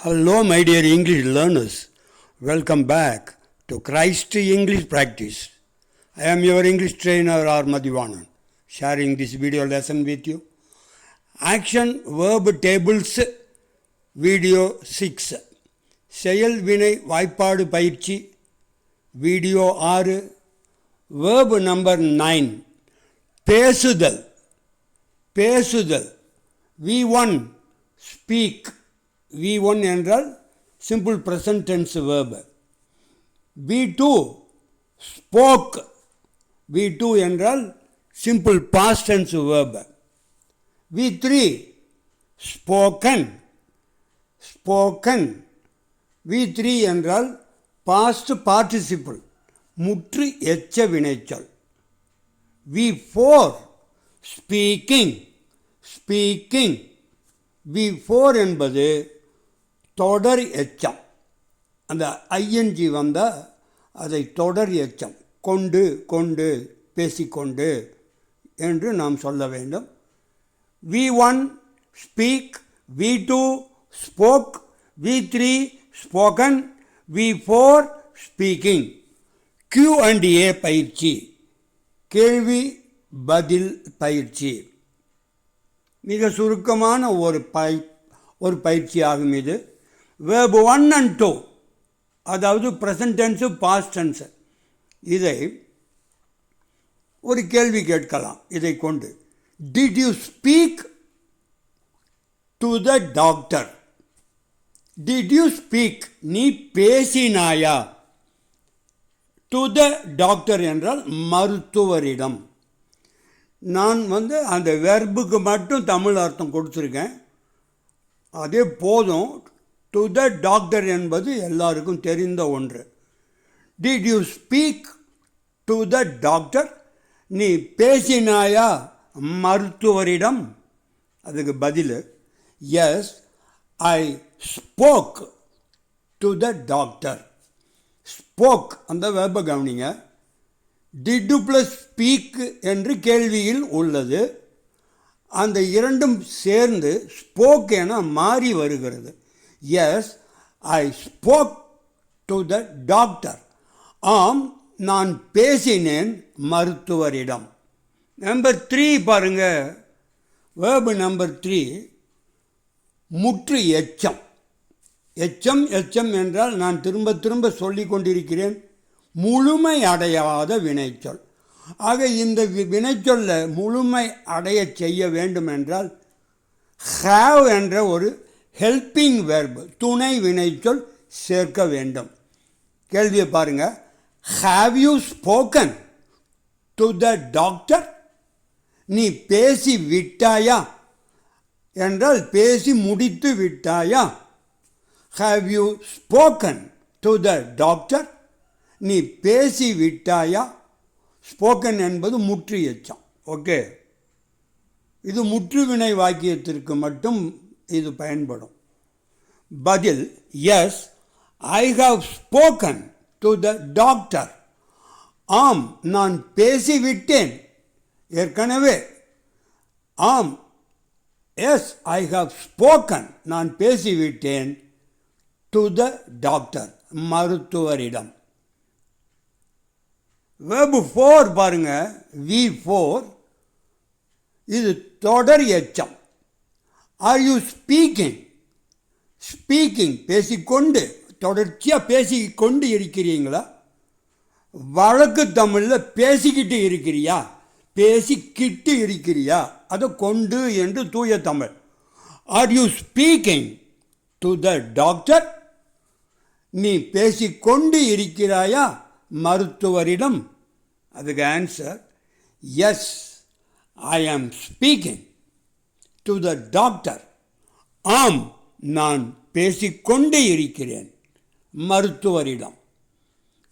Hello, my dear English learners. Welcome back to Christ English Practice. I am your English trainer, R. Madhivanan, sharing this video lesson with you. Action Verb Tables Video 6 செயல் வினை வாய்ப்பாடு பயிற்சி video ஆறு verb number nine பேசுதல் பேசுதல் we one speak V one என்றால் simple present tense verb V two spoke V two என்றால் simple past tense verb V three spoken spoken V three என்றால் பாஸ்ட் பார்ட்டிசிபிள் முற்று எச்ச வினைச்சொல். V four speaking speaking V four என்பது தொடர் எச்சம். அந்த ஐஎன்ஜி வந்தால் அதை தொடர் எச்சம். கொண்டு கொண்டு பேசிக்கொண்டு என்று நாம் சொல்ல வேண்டும். V one speak V two spoke V three spoken V four speaking Q and A பயிற்சி. கேள்வி பதில் பயிற்சி. மிக சுருக்கமான ஒரு பய ஒரு பயிற்சியாகும் இது. வேர்பு ஒன் அண்ட் டூ அதாவது ப்ரெசன்ட் டென்ஸு பாஸ்ட் டென்ஸு இதை ஒரு கேள்வி கேட்கலாம். இதை கொண்டு did you speak to the doctor did you speak நீ பேசினாயா? டு த டாக்டர் என்றால் மருத்துவரிடம். நான் வந்து அந்த வெர்புக்கு மட்டும் தமிழ் அர்த்தம் கொடுத்துருக்கேன். அதே போதும் டு த டாக்டர் என்பது எல்லாருக்கும் தெரிந்த ஒன்று. Did you speak to the doctor நீ பேசினாயா? மருத்துவரிடம். அதுக்கு பதில் yes I spoke to the doctor spoke அந்த வேப கவனிங்க. டிடு ப்ளஸ் ஸ்பீக் என்று கேள்வியில் உள்ளது. அந்த இரண்டும் சேர்ந்து ஸ்போக் என மாறி வருகிறது. Yes I spoke to the doctor ஆம் நான் பேசினேன் மருத்துவரிடம். நம்பர் த்ரீ பாருங்க. வேர்பு நம்பர் த்ரீ முற்று எச்சம். எச்சம் எச்சம் என்றால் நான் திரும்ப திரும்ப சொல்லி கொண்டிருக்கிறேன். முழுமை அடையாத வினைச்சொல். ஆக இந்த வி- வினைச்சொல்ல முழுமை அடைய செய்ய வேண்டும் என்றால் ஹாவ் என்ற ஒரு ஹெல்பிங் வெர்பு துணை வினைச்சொல் சேர்க்க வேண்டும். கேள்வியை பாருங்க. Have you spoken to the doctor நீ பேசி விட்டாயா? என்றால் பேசி முடித்து விட்டாயா? Have you spoken to the doctor நீ பேசி விட்டாயா? ஸ்போக்கன் என்பது முற்று எச்சம் ஓகே இது முற்றுவினை வாக்கியத்திற்கு மட்டும் இது பயன்படும். பதில் yes I have spoken to the doctor ஆம் நான் பேசிவிட்டேன். ஏற்கனவே ஆம் எஸ் ஐ ஹவ் ஸ்போக்கன் நான் பேசிவிட்டேன். டு த டாக்டர் மருத்துவரிடம். வெப் ஃபோர் பாருங்க. வி ஃபோர் இது தொடர் எச்சம். ஆர் யூ ஸ்பீக்கிங் ஸ்பீக்கிங் பேசிக்கொண்டு தொடர்ச்சியாக பேசிக்கொண்டு இருக்கிறீங்களா? வழக்கு தமிழில் பேசிக்கிட்டு இருக்கிறியா? பேசிக்கிட்டு இருக்கிறியா? அதை கொண்டு என்று தூய Tamil. Are you speaking to the doctor நீ பேசிக்கொண்டு இருக்கிறாயா மருத்துவரிடம்? அதுக்கு answer S I am speaking to the doctor ஆம் நான் பேசிக்கொண்டே இருக்கிறேன். மருத்துவரிடம்.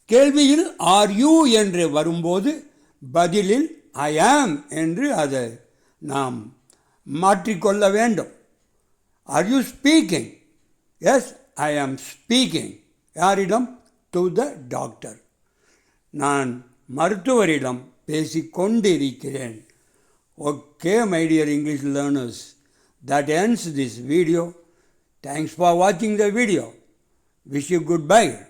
கேள்வியில் ஆர் யூ? என்று வரும்போது பதிலில் ஐ ஆம் என்று அதை நாம் மாற்றிக்கொள்ள வேண்டும். Are you speaking yes I am speaking யாரிடம்? டு த டாக்டர் நான் மருத்துவரிடம் பேசிக்கொண்டு Okay, my dear English learners, that ends this video. Thanks for watching the video. Wish you goodbye.